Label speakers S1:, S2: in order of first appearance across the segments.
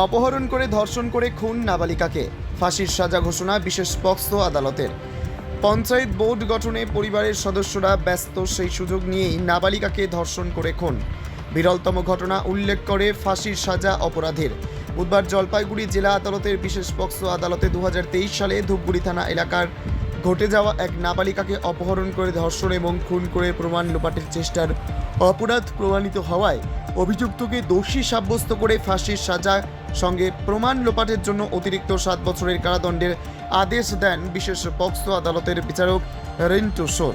S1: অপহরণ করে ধর্ষণ করে খুন নাবালিকাকে। ফাঁসির সাজা ঘোষণা বিশেষ পক্সো আদালতের। পঞ্চায়েত বোর্ড গঠনে পরিবারের সদস্যরা ব্যস্ত সেই সুযোগ নিয়েই নাবালিকাকে ধর্ষণ করে খুন। বিরলতম ঘটনা উল্লেখ করে ফাঁসির সাজা অপরাধের। বুধবার জলপাইগুড়ি জেলা আদালতের বিশেষ পক্সো আদালতে দু হাজার তেইশ সালে ধূপগুড়ি থানা এলাকার ঘটে যাওয়া এক নাবালিকাকে অপহরণ করে ধর্ষণ এবং খুন করে প্রমাণ লোপাটের চেষ্টার অপরাধ প্রমাণিত হওয়ায় অভিযুক্তকে দোষী সাব্যস্ত করে ফাঁসির সাজা সঙ্গে প্রমাণ লোপাটের জন্য অতিরিক্ত সাত বছরের কারাদণ্ডের আদেশ দেন বিশেষ পক্সো আদালতের বিচারক রিন্টু সোর।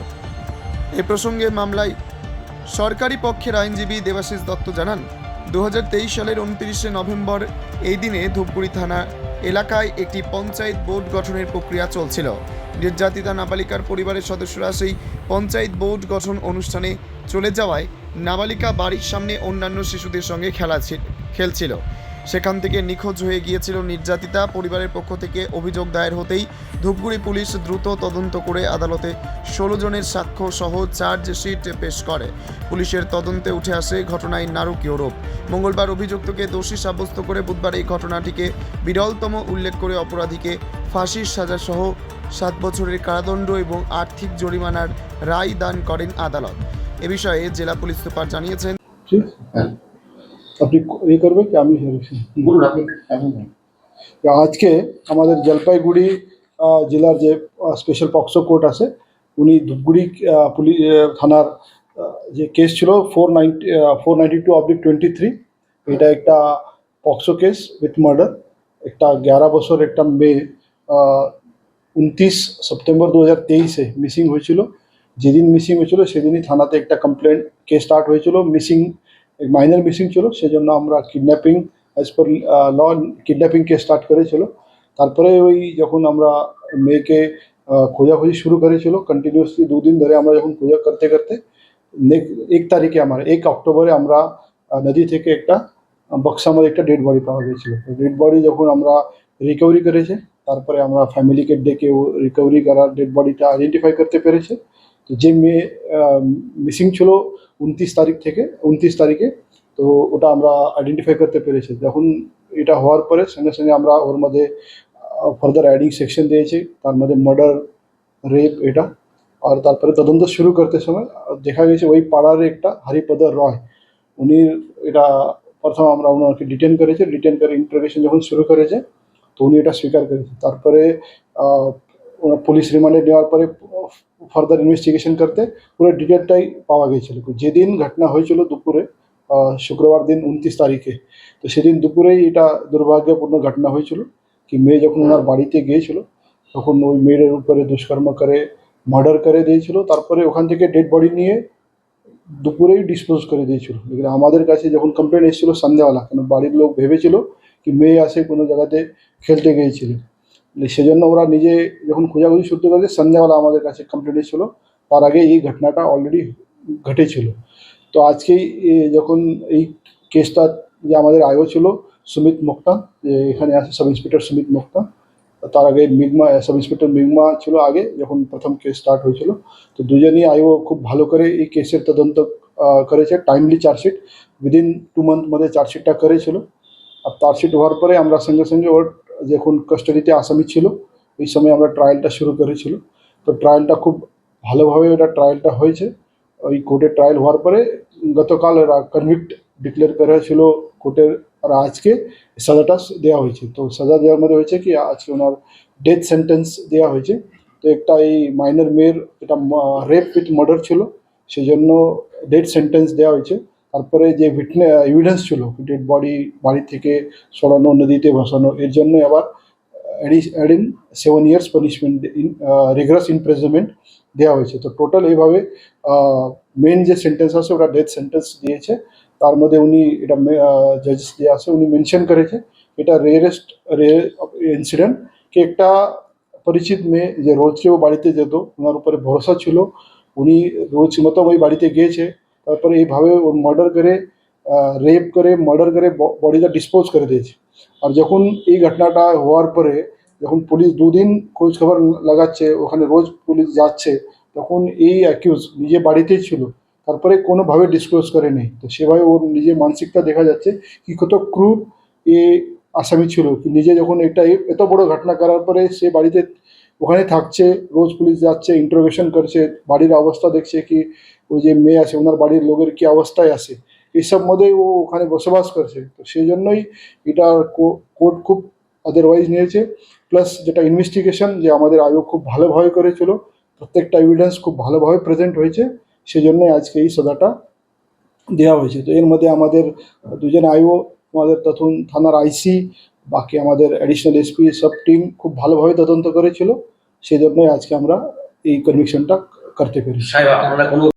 S1: এ প্রসঙ্গে মামলায় সরকারি পক্ষের আইনজীবী দেবাশিস দত্ত জানান দু হাজার তেইশ সালের উনত্রিশে নভেম্বর এই দিনে ধূপগুড়ি থানা এলাকায় একটি পঞ্চায়েত বোর্ড গঠনের প্রক্রিয়া চলছিল। নির্যাতিতা নাবালিকার পরিবারের সদস্যরা সেই পঞ্চায়েত বোর্ড গঠন অনুষ্ঠানে চলে যাওয়ায় নাবালিকা বাড়ির সামনে অন্যান্য শিশুদের সঙ্গে খেলা খেলছিল। সেখান থেকে নিখোঁজ হয়ে গিয়েছিল নির্যাতিতা। পরিবারের পক্ষ থেকে অভিযোগ দায়ের হতেই ধূপগুড়ি পুলিশ দ্রুত তদন্ত করে আদালতে ষোলো জনের সাক্ষ্য সহ চার্জশিট পেশ করে। পুলিশের তদন্তে উঠে আসে ঘটনায় নারকীয় রূপ। মঙ্গলবার অভিযুক্তকে দোষী সাব্যস্ত করে বুধবার এই ঘটনাটিকে বিরলতম উল্লেখ করে অপরাধীকে ফাঁসির সাজা সহ সাত বছরের কারাদণ্ড এবং আর্থিক জরিমানার রায় দান করেন আদালত। এ বিষয়ে জেলা পুলিশ সুপার জানিয়েছেন
S2: হ্যাঁ।
S3: আপনি ইয়ে করবে কি? আমি
S2: বলুন আপনি।
S3: আজকে আমাদের জলপাইগুড়ি জেলার যে স্পেশাল পক্সো কোর্ট আছে উনি ধূপগুড়ি পুলিশ থানার যে কেস ছিল four ninety four ninety two oblique twenty three এটা একটা পক্সো কেস উইথ মার্ডার একটা গ্যারা বছর একটা মেয়ে উনত্রিশ সেপ্টেম্বর দু হাজার তেইশে মিসিং হয়েছিল। যেদিন মিসিং হয়েছিল সেদিনই থানাতে একটা কমপ্লেন কেস স্টার্ট হয়েছিল মিসিং মাইনার মিসিং ছিল সেজন্য আমরা kidnapping as per law kidnapping case start করেছিল। তারপরে ওই যখন আমরা মেয়েকে খোঁজাখুঁজি শুরু করেছিল কন্টিনিউসলি দুদিন ধরে আমরা যখন খোঁজা করতে করতে এক তারিখে আমার এক অক্টোবরে আমরা নদী থেকে একটা আহ, বক্সা মধ্যে একটা ডেড বডি পাওয়া গিয়েছিল। ডেড বডি যখন আমরা রিকভারি করেছে তারপরে আমরা ফ্যামিলিকে ডেকে রিকভারি করার ডেড বডিটা আইডেন্টিফাই করতে পেরেছে। তো যে মেয়ে মিসিং ছিল উনত্রিশ তারিখ থেকে, উনত্রিশ তারিখে, তো ওটা আমরা আইডেন্টিফাই করতে পেরেছি। যখন এটা হওয়ার পরে সঙ্গে সঙ্গে আমরা ওর মধ্যে ফার্দার অ্যাডিং সেকশন দিয়েছি, তার মধ্যে মার্ডার রেপ এটা। আর তারপরে তদন্ত শুরু করতে সময়, দেখা গেছে ওই পাড়ার একটা হরিপদ রয়, উনি এটা প্রথম আমরা ওনাকে ডিটেন করেছি। ডিটেন করে ইন্টারোগেশন যখন শুরু করেছে, তো উনি এটা স্বীকার করেছে। তারপরে পুলিশ রিমান্ডে নেওয়ার পরে ফার্দার ইনভেস্টিগেশন করতে পুরো ডিটেলটাই পাওয়া গিয়েছিল। যেদিন ঘটনা হয়েছিল দুপুরে শুক্রবার দিন উনত্রিশ তারিখে, তো সেদিন দুপুরেই এটা দুর্ভাগ্যপূর্ণ ঘটনা হয়েছিল কি মেয়ে যখন ওনার বাড়িতে গিয়েছিল, তখন ওই মেয়ের উপরে দুষ্কর্ম করে মার্ডার করে দিয়েছিল, তারপরে ওখান থেকে ডেড বডি নিয়ে দুপুরেই ডিসপোজ করে দিয়েছিল। লেকিন আমাদের কাছে যখন কমপ্লেন এসেছিল সন্ধ্যাবেলা, কেন বাড়ির লোক ভেবেছিল কি মেয়ে আসে কোনো জায়গাতে খেলতে গিয়েছিল। সেজন্য ওরা নিজে যখন খোঁজাখুঁজি শুরু করেছে সন্ধ্যাবেলা আমাদের কাছে কমপ্লেন এসেছিল তার আগে এই ঘটনাটা অলরেডি ঘটেছিল। তো আজকেই যখন এই কেসটা যে আমাদের আয়ও ছিল, সুমিত মুক্তা, যে এখানে আছে সাব ইন্সপেক্টর সুমিত মুক্তা, তার আগে মিগমা সাব ইন্সপেক্টর মিগমা ছিল আগে যখন প্রথম কেস স্টার্ট হয়েছিল। তো দুজনই আয়ও খুব ভালো করে এই কেসের তদন্ত করেছে timely chargesheet within two month মধ্যে চার্জশিটটা করেছিল। আর চার্জশিট হওয়ার পরে আমরা সঙ্গে সঙ্গে ওর যখন কাস্টাডিতে আসামি ছিল ওই সময় আমরা ট্রায়ালটা শুরু করেছিল। তো ট্রায়ালটা খুব ভালোভাবে ওটা ট্রায়ালটা হয়েছে। ওই কোর্টে ট্রায়াল হওয়ার পরে গতকাল কনভিক্ট ডিক্লেয়ার করা ছিল কোর্টের আর আজকে সাজাটা দেওয়া হয়েছে। তো সাজা দেওয়ার মধ্যে হয়েছে কি, আজকে ওনার ডেথ সেন্টেন্স দেওয়া হয়েছে। তো একটা এই মাইনর মেয়ের এটা রেপ উইথ মার্ডার ছিল। সেই জন্য ডেথ সেন্টেন্স দেওয়া হয়েছে। তারপরে যে উইটনে এভিডেন্স ছিল ডেড বডি বাড়ি থেকে সরানো, নদীতে ভাসানো, এর জন্য আবার adding seven years punishment in rigorous imprisonment দেওয়া হয়েছে। তো টোটাল এইভাবে মেন যে সেন্টেন্স আছে, ওটা ডেথ সেন্টেন্স দিয়েছে। তার মধ্যে উনি এটা জাজেস যে আছে, উনি মেনশন করেছে এটা রেয়ারেস্ট রে ইনসিডেন্ট কি একটা পরিচিত মেয়ে যে রোজকে ও বাড়িতে যেত, ওনার উপরে ভরসা ছিল। উনি রোজ মতো ওই বাড়িতে গিয়েছে। তারপরে এইভাবে ওর মার্ডার করে রেপ করে মার্ডার করে বডিটা ডিসপোজ করে দিয়েছে। আর যখন এই ঘটনাটা হওয়ার পরে, যখন পুলিশ দুদিন খোঁজ খবর লাগাচ্ছে, ওখানে রোজ পুলিশ যাচ্ছে, তখন এই অ্যাকিউজ নিজে বাড়িতেই ছিল, তারপরে কোনোভাবে ডিসক্লোজ করে নেই তো সেভাবে ওর নিজের মানসিকতা দেখা যাচ্ছে কি কত ক্রুর এ আসামি ছিল। কি নিজে যখন এটা এত বড় ঘটনা করার পরে সে বাড়িতে ওখানে থাকছে, রোজ পুলিশ যাচ্ছে ইন্টারোগেশন করছে, বাড়ির অবস্থা দেখছে কি, ওই যে মেয়ে আছে, ওনার বাড়ির লোকের কি অবস্থায় আছে এইসব মধ্যেই ও ওখানে বসবাস করছে। তো সেই জন্যই এটা কোর্ট খুব আদারওয়াইজ নিয়েছে। প্লাস যেটা ইনভেস্টিগেশন যে আমাদের আয়োগ খুব ভালোভাবে করেছিল, প্রত্যেকটা এভিডেন্স খুব ভালোভাবে প্রেজেন্ট হয়েছে সেই জন্যই আজকে এই সদাটা দেওয়া হয়েছে। তো এর মধ্যে আমাদের দুজন আইও, আমাদের তখন থানার আইসি বাকি আমাদের অ্যাডিশনাল এসপি সব টিম খুব ভালোভাবে তদন্ত করেছিল। সেই জন্যই আজকে আমরা এই কনভিকশনটা করতে পেরেছি।